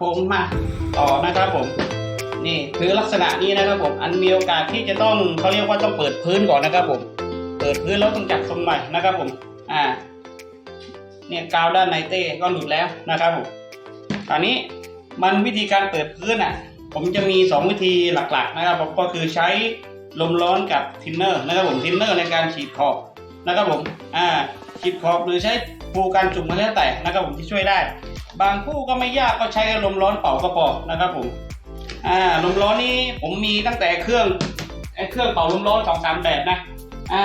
ผมมาต่อนะครับผม นี่คือลักษณะนี้นะครับผม อันมีโอกาสที่จะต้องเขาเรียกว่าต้องเปิดพื้นก่อนนะครับผม เปิดพื้นแล้วต้องจัดทรงใหม่นะครับผม อ่า เนี่ยกาวด้านในเต้ก็หลุดแล้วนะครับผมคราวนี้มันวิธีการเปิดพื้นอะ ผมจะมี 2 วิธีหลักๆ นะครับผมก็คือใช้ลมร้อนกับทินเนอร์นะครับผมทินเนอร์ในการฉีดขอบนะครับผม อ่าฉีดขอบหรือใช้ปูการจุ่มก็แล้วแต่นะครับผมที่ช่วยได้ บางคู่ก็ไม่ยากก็ใช้ลมร้อนเป่าก็พอนะครับผมอ่าลมร้อนนี้ผมมีตั้งแต่เครื่องไอ้เครื่องเป่าลมร้อนสองสามแบบนะอ่า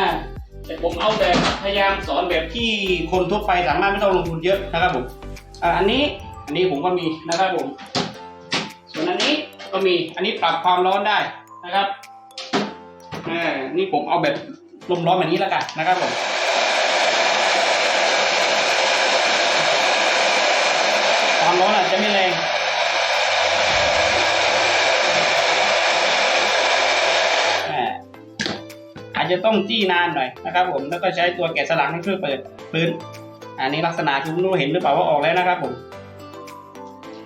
แต่ผมเอาแบบพยายามสอนแบบที่คนทั่วไปสามารถไม่ต้องลงทุนเยอะนะครับผมอ่าอันนี้อันนี้ผมก็มีนะครับผม ส่วนอันนี้ก็มีอันนี้ปรับความร้อนได้นะครับอ่านี่ผมเอาแบบลมร้อนแบบนี้แล้วกันนะครับผม ความร้นอาจจะไม่แรงอ่าอาจจะต้องจี้นานหน่อยนะครับผมแล้วก็ใช้ตัวแกะสลักให้ช่วยเปิดพื้น อันนี้ลักษณะคุณรู้เห็นหรือเปล่าว่าออกแล้วนะครับผม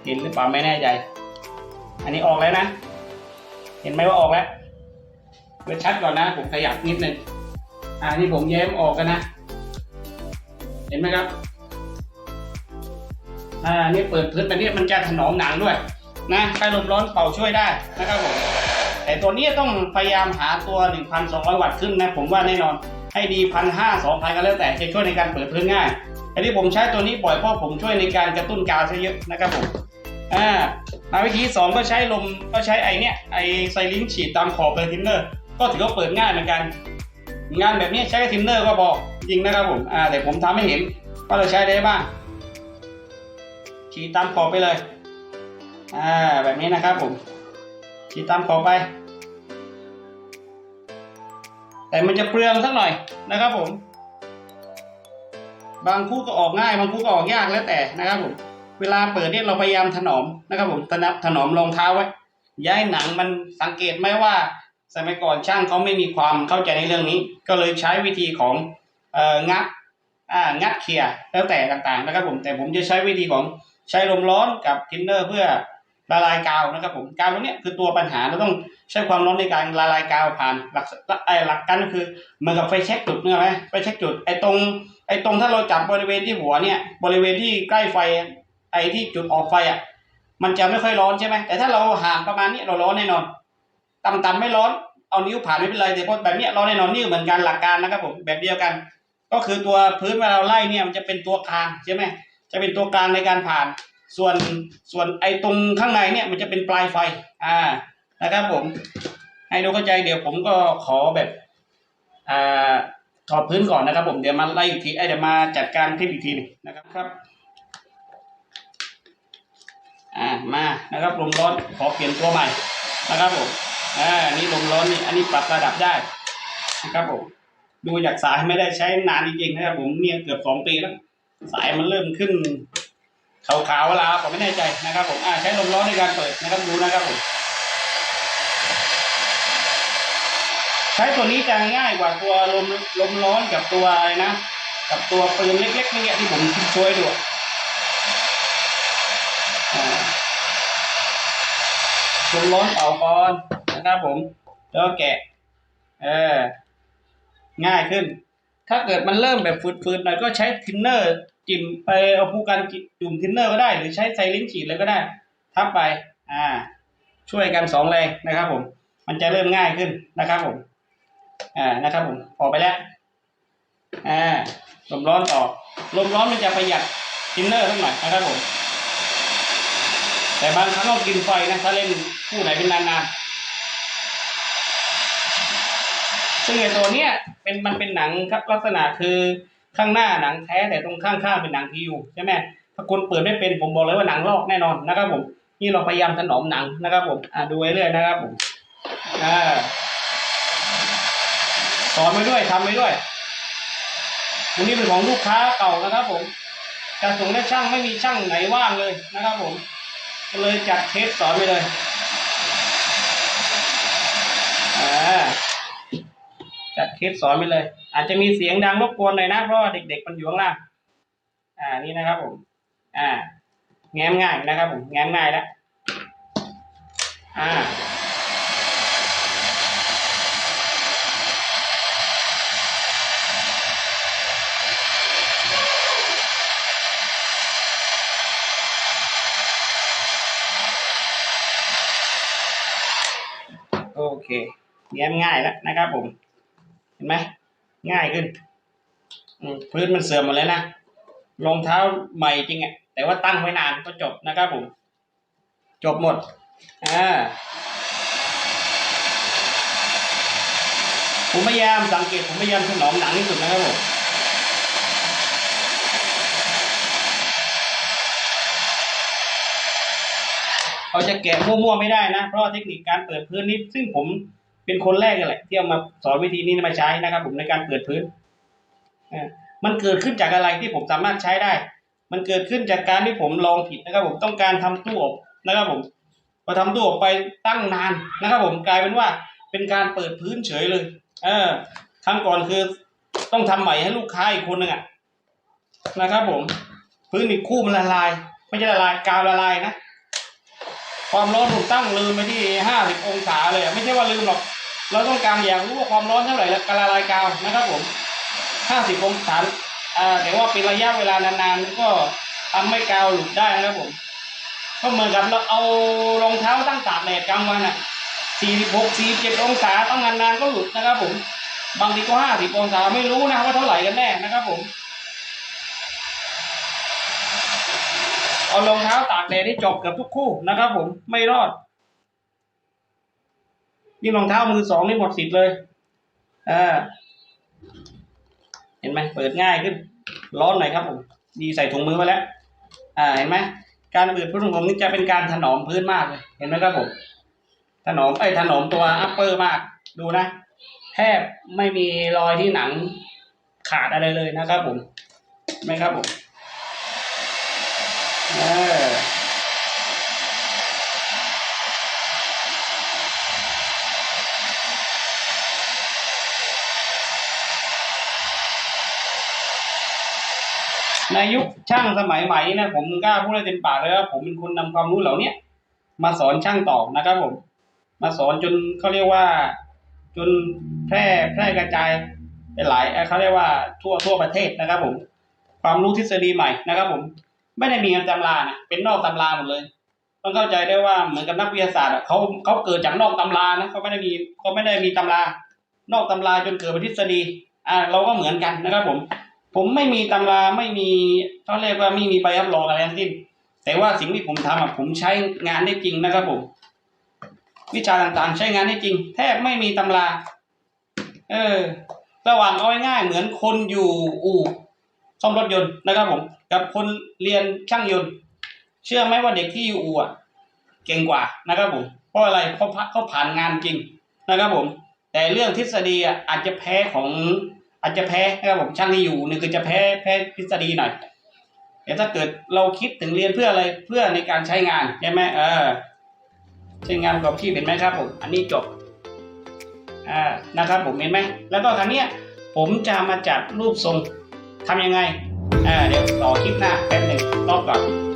เห็นหรือเปล่าไม่แน่ใจ อันนี้ออกแล้วนะ เห็นไหมว่าออกแล้วเปิดชัดก่อนนะ ผมขยับนิดนึงอ่านี่ผมแย้มออกกันนะ เห็นไหมครับ อ่านี่เปิดพื้นแบบนี้มันจะถนอมหนังด้วยนะใครลมร้อนเป่าช่วยได้นะครับผมแต่ตัวนี้ต้องพยายามหาตัว 1,200 วัตต์ขึ้นนะผมว่าแน่นอนให้ดีพันห้าสองพันก็แล้วแต่จะช่วยในการเปิดพื้นง่ายแต่ที่ผมใช้ตัวนี้บ่อยเพราะผมช่วยในการกระตุ้นกาวซะเยอะนะครับผมอ่ามาวิธีสองก็ใช้ลมก็ใช้ไอเนี้ยไอไซลิงฉีดตามขอบเลยทินเนอร์ ก็ถือว่าเปิดง่ายเหมือนกัน งานแบบนี้ใช้ทินเนอร์ก็พอจริงนะครับผมอ่าแต่ผมทำให้เห็นว่าเราใช้ได้บ้าง ฉีดตามขอบไปเลยอ่าแบบนี้นะครับผมฉีดตามขอบไป แต่มันจะเปลืองสักหน่อยนะครับผม บางคู่ก็ออกง่าย บางคู่ก็ออกยากแล้วแต่นะครับผมเวลาเปิดเนี่ยเราพยายามถนอมนะครับผมถนับถนอมรองเท้าไว้ย้ายหนังมันสังเกตไหมว่า สมัยก่อนช่างเขาไม่มีความเข้าใจในเรื่องนี้ ก็เลยใช้วิธีของเอ่องัดอ่างัดเคลียร์แล้วแต่ต่างๆนะครับผมแต่ผมจะใช้วิธีของ ใช้ลมร้อนกับทินเนอร์เพื่อละลายกาวนะครับผมกาวตรงนี้คือตัวปัญหาเราต้องใช้ความร้อนในการละลายกาวผ่านหลักไอ้หลักการก็คือเหมือนกับไฟเช็คจุดเนี่ยไหมไฟเช็คจุดไอ้ตรงไอ้ตรงถ้าเราจับบริเวณที่หัวเนี่ยบริเวณที่ใกล้ไฟไอ้ที่จุดออกไฟอะมันจะไม่ค่อยร้อนใช่ไหมแต่ถ้าเราห่างประมาณนี้เราร้อนแน่นอนต่ำๆไม่ร้อนเอานิ้วผ่านไม่เป็นไรแต่พอแบบนี้ร้อนแน่นอนนี่เหมือนกันหลักการนะครับผมแบบเดียวกัน ก็คือตัวพื้นเวลาเราไล่เนี่ยมันจะเป็นตัวกลางใช่ไหม จะเป็นตัวกลางในการผ่าน ส่วนส่วนไอ้ตรงข้างในเนี่ยมันจะเป็นปลายไฟอ่านะครับผม ให้ดูเข้าใจเดี๋ยวผมก็ขอแบบอ่าถอดพื้นก่อนนะครับ ผมเดี๋ยวมาไล่อีกทีไอ้เดี๋ยวมาจัดการคลิปอีกทีหนึงนะครับครับอ่ามานะครับลมร้อนขอเปลี่ยนตัวใหม่นะครับผมอ่านี่ลมร้อนนี่อันนี้ปรับระดับได้นะครับผมดูจากสายไม่ได้ใช้นานจริงๆนะครับผมเนี่ยเกือบสองปีแล้ว สายมันเริ่มขึ้นขาวๆแล้วผมไม่แน่ใจนะครับ ผมอ่าใช้ลมร้อนในการเปิดนะครับดูนะครับผมใช้ตัวนี้จะง่ายกว่าตัวลมลมร้อนกับตัวอะไรนะกับตัวปืนเล็กๆนี่แหละที่ผมช่วยดูอ่าลมร้อนเป่าก่อนนะครับผม แล้วแกะ เออ ง่ายขึ้น ถ้าเกิดมันเริ่มแบบฟืดๆหน่อยก็ใช้ทินเนอร์จิ้มไปเอาผู้กันจุ่มทินเนอร์ก็ได้ หรือใช้ไซลิงฉีดเลยก็ได้ ทับไป อ่า ช่วยกันสองแรงนะครับผม มันจะเริ่มง่ายขึ้นนะครับผม อ่านะครับผมออกไปแล้ว อ่าลมร้อนต่อลมร้อนมันจะประหยัดทินเนอร์สักหน่อยนะครับผม แต่บางครั้งก็กินไฟนะถ้าเล่นคู่ไหนเป็นนานๆ ซึ่งไอตัวเนี้ยเป็นมันเป็นหนังครับลักษณะคือข้างหน้าหนังแท้แต่ตรงข้างๆเป็นหนังพียูใช่ไหมถ้าคนเปิดไม่เป็นผมบอกเลยว่าหนังลอกแน่นอนนะครับผม นี่เราพยายามถนอมหนังนะครับผมอ่าดูไว้เรื่อยนะครับผมอ่าสอนไปด้วยทำไปด้วยวันนี้เป็นของลูกค้าเก่านะครับ ผมจะส่งได้ช่างไม่มีช่างไหนว่างเลยนะครับ ผมก็เลยจัดเทสสอนไปเลยอ่า จัดคลิปสอนไปเลย อาจจะมีเสียงดังรบกวนหน่อยนะเพราะว่าเด็ก ๆ มันอยู่ข้างล่าง อ่านี่นะครับผม อ่า แง้มง่ายนะครับผมแง้มง่ายแล้วอ่าโอเคแง้มง่ายแล้วนะครับผม เห็นไหมง่ายขึ้นพื้นมันเสื่อมหมดแล้วนะรองเท้าใหม่จริงอะแต่ว่าตั้งไว้นานก็จบนะครับผม จบหมดอ่าผมพยายามสังเกตผมพยายามถนอมหนังที่สุดนะครับผมเราจะแกะมั่วๆไม่ได้นะ เพราะเทคนิคการเปิดพื้นนี้ซึ่งผม เป็นคนแรกเลยแหละที่เอามาสอนวิธีนี้มาใช้นะครับ ผมในการเปิดพื้นมันเกิดขึ้นจากอะไรที่ผมสามารถใช้ได้ มันเกิดขึ้นจากการที่ผมลองผิดนะครับ ผมต้องการทำตู้อบนะครับ ผมพอทำตู้อบไปตั้งนานนะครับ ผมกลายเป็นว่าเป็นการเปิดพื้นเฉยเลย เออครั้งก่อนคือต้องทำใหม่ให้ลูกค้าอีกคนหนึ่งอะนะครับ ผม พื้นอีกคู่มันละลาย ไม่ใช่ละลายกาวละลายนะความร้อนผมตั้งลืมไปที่ห้าสิบองศาเลยไม่ใช่ว่าลืมหรอก เราต้องการอยากรู้ว่าความร้อนเท่าไหร่แล้วการละลายกาวนะครับผมห้าสิบองศาอ่าแต่ว่าเป็นระยะเวลานานๆก็ทำให้กาวหลุดได้นะครับผม ก็เหมือนกับเราเอารองเท้าตั้งตากแดดกลางวันอะสี่สิบหกสี่เจ็ดองศาต้องนานๆก็หลุดนะครับผม บางทีก็ห้าสิบองศาไม่รู้นะว่าเท่าไหร่กันแน่นะครับผมเอารองเท้าตากแดดที่จบเกือบทุกคู่นะครับผมไม่รอด ยิ่งรองเท้ามือสองนี่หมดสิทธิ์เลยอ่าเห็นไหมเปิดง่ายขึ้น ร้อนหน่อยครับผม ดีใส่ถุงมือมาแล้ว อ่า เห็นไหมการเปิดพื้นของผมนี่จะเป็นการถนอมพื้นมากเลย เห็นไหมครับผม ถนอมไอ้ถนอมตัวอัปเปอร์มาก ดูนะ แทบไม่มีรอยที่หนังขาดอะไรเลยนะครับผมไหมครับผม เออ ในยุคช่างสมัยใหม่นะผมกล้าพูดได้เต็มปากเลยว่าผมเป็นคนนำความรู้เหล่าเนี้ยมาสอนช่างต่อนะครับผม มาสอนจนเขาเรียกว่า จนแพร่แพร่กระจายไปหลายเขาเรียกว่าทั่วทั่วประเทศนะครับผม ความรู้ทฤษฎีใหม่นะครับ ผม ไม่ได้มีในตำรานะเป็นนอกตำราหมดเลยต้องเข้าใจได้ว่าเหมือนกับนักวิทยาศาสตร์เขาเขาเกิดจากนอกตำรานะเขาไม่ได้มีเขาไม่ได้มีตำรา นอกตำราจนเกิดเป็นทฤษฎีอ่าเราก็เหมือนกันนะครับผม ผมไม่มีตำราไม่มีเขาเรียกว่าไม่มีใบรับรองอะไรทั้งสิ้น แต่ว่าสิ่งที่ผมทำอะผมใช้งานได้จริงนะครับผม วิชาต่างๆ ใช้งานได้จริง แทบไม่มีตำรา เออ ระหว่างเอาง่ายเหมือนคนอยู่อู่ซ่อมรถยนต์นะครับผม กับคนเรียนช่างยนต์ เชื่อไหมว่าเด็กที่อยู่อู่อะเก่งกว่านะครับผมเพราะอะไรเพราะเขาผ่านงานจริงนะครับผม แต่เรื่องทฤษฎีอะอาจจะแพ้ของ อาจจะแพ้นะครับผมช่างที่อยู่นี่คือจะแพ้แพ้ทฤษฎีหน่อยแต่ถ้าเกิดเราคิดถึงเรียนเพื่ออะไรเพื่อในการใช้งานใช่ไหมเออใช้งานประกอบชีพเห็นไหมครับ ผม อันนี้จบอ่านะครับผมเห็นไหมแล้วก็ครั้งเนี้ยผมจะมาจัดรูปทรงทำยังไงอ่าเดี๋ยวต่อคลิปหน้าแป๊บหนึ่งรอบก่อน